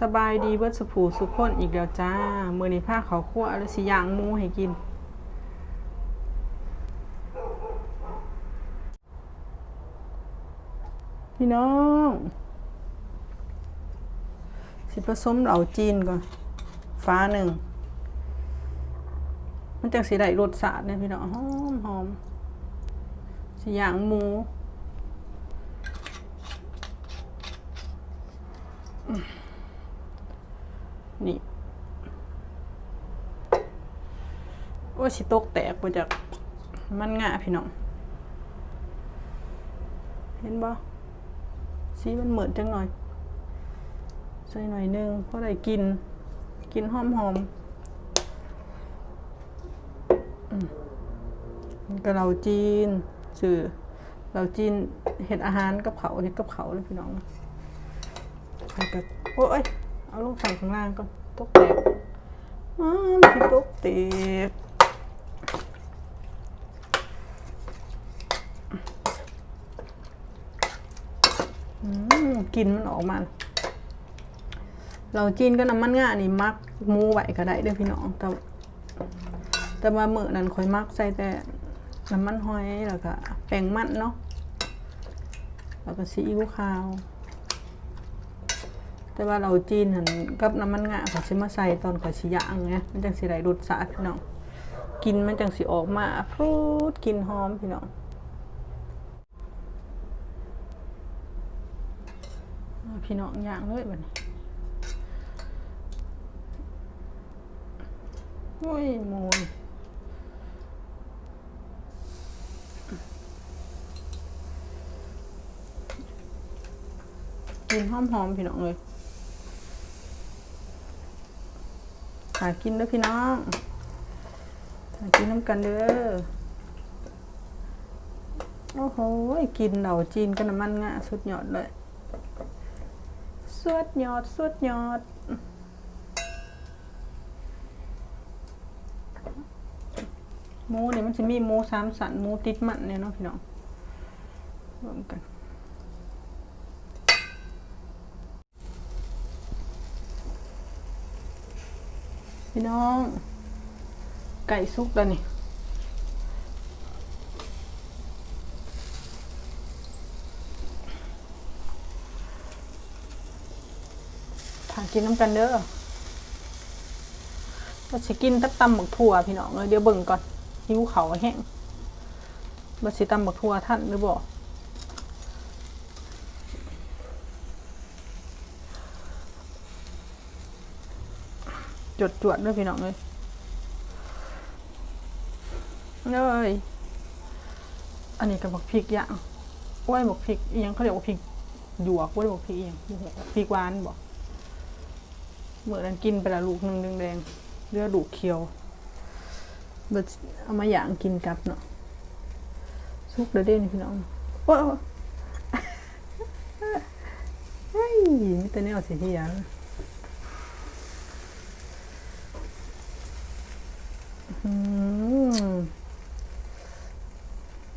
สบายดีเบิดสุผูสุขคนอีกแล้วจ้า มื้อนี้พาเขาวคั่วแล้วสิย่างมูให้กิน พี่น้อง สิผสมเหล่าจีนก่อน ฟ้าหนึ่ง มันจังสิได้รสชาติเนี่ยพี่น้อง หอมหอมสิย่างมู นี่โอ้ยสิตกแตกไปจากมันง่าพี่น้อง เห็นบ่สีมันเหมือนจังหน่อยใส่หน่อยนึงเพราะได้กิน กินหอมหอมๆอืมมันก็เราจีนสื่อเราจีนเห็ดอาหารกับเขาเห็ดกับเขาเลยพี่น้องก็โอ้ย เอาลงใส่ข้างล่างก่อนตกแตกอ้าวมันสิตกแตกอืมกลินมันออกมา เราจีนก็น้ำมันง่านี่มักมูไหวก็ได้เด้อพี่น้อง แต่ แต่ว่ามื้อนั้นค่อยมักใส่แต่น้ำมันหอยแล้วก็แป้งมันเนาะ แล้วก็ซีอิ๊วขาว แต่ว่าเราจีนหันกับน้ำมันงาเขาสิมาใส่ตอนข่อยสิย่างไงมันจังสิได้รสชาติพี่น้องกินมันจังสิออกมาฟรุดกินหอมพี่น้องพี่น้องย่างเลยบัดนี้โอ้ยโมยกินหอมๆพี่น้องเลย หากินเด้อพี่น้องหากินน้ำกันเด้อโอ้โหกินเหล่าจีนกับน้ำมันงะสุดยอดเลยสุดยอดสุดยอดหมูนี่ยมันจะมีหมูสามสันหมูติดมันเนี่ยเนาะพี่น้องรวมกัน พี่น้อง ไก่สุกแล้วนี่ถากินน้ำกันเด้อก็สิกินตัตำหมึกถั่วพี่น้องเลยเดี๋ยวเบิ่งก่อนหิวเขาแห้งบ่สิตำหมึกถั่วท่านหรือบ่ จดจวดด้วยพี่น้องเลยเลยอันนี้กับบักพริกย่างโอ้วยบักพริกเอียงเขาเรียกว่าพริกหยวกโอ้วยบักพริกเอียงพริกหวานบ่เมื่อนั้นกินไปละลูกหนึ่งแดงเลือดูกเคียวเบิดเอามาอย่างกินกับเนาะสุกเด้อเด้นพี่น้องโอ้ยโอ้ยเฮ้ยมีแต่แนวสิเฮียน อืม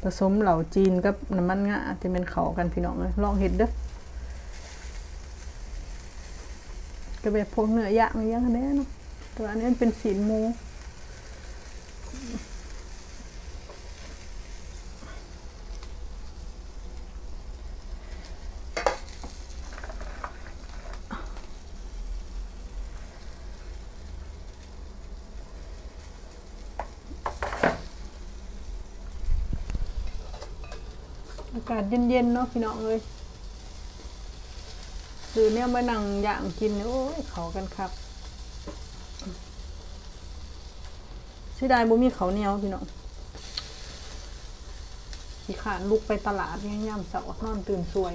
ผสมเหล่าจีนกับน้ำมันงะจะเป็นเขากันพี่น้องเลยลองเห็ดเด้อก็แบบพวกเนื้อย่างอะไรอย่างนี้เนาะแต่ว่าอันนี้เป็นสีมูากาศเย็นๆเนาะพี่น้องเลยคือเนี่ยมานั่งย่างกินเนี่ยโอ้ยเขากันครับเสียดายบ่มีเขาเหนียวพี่น้องขี้ขานลุกไปตลาดเนี่ยย่ำเสาร์นอนตื่นสวย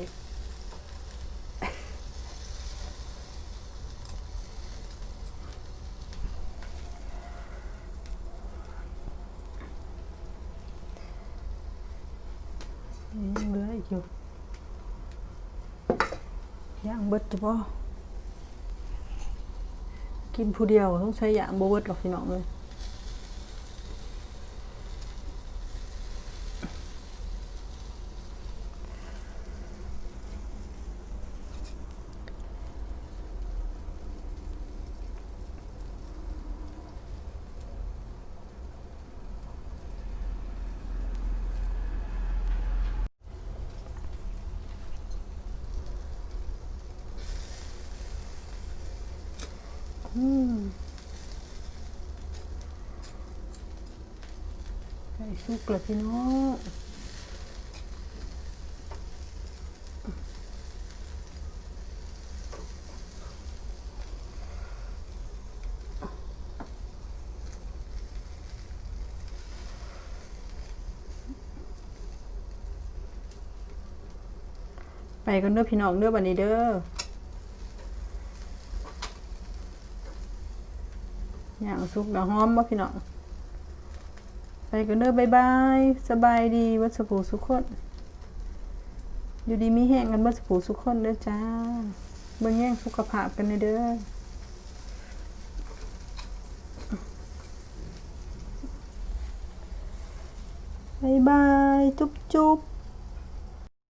ยังเหลืออีกอยู่ย่างเบิดจะบ่กินผู้เดียวต้องใช้ย่างบ่เบิดหรอกพี่น้องเลย สุกแล้วพี่น้องไปกันเด้อพี่น้องเด้อบันนี้เด้อย่างสุกแล้วหอมบ่พี่น้อง ไปกันเด้อบายบาย สบายดีวัดสผูสุขคนอยู่ดีมีแห้งกันวัดสผูสุขคนเด้อจ้าเบิ่งแย่งสุขภาพกันเด้อบายบาย จุ๊บจุ๊บ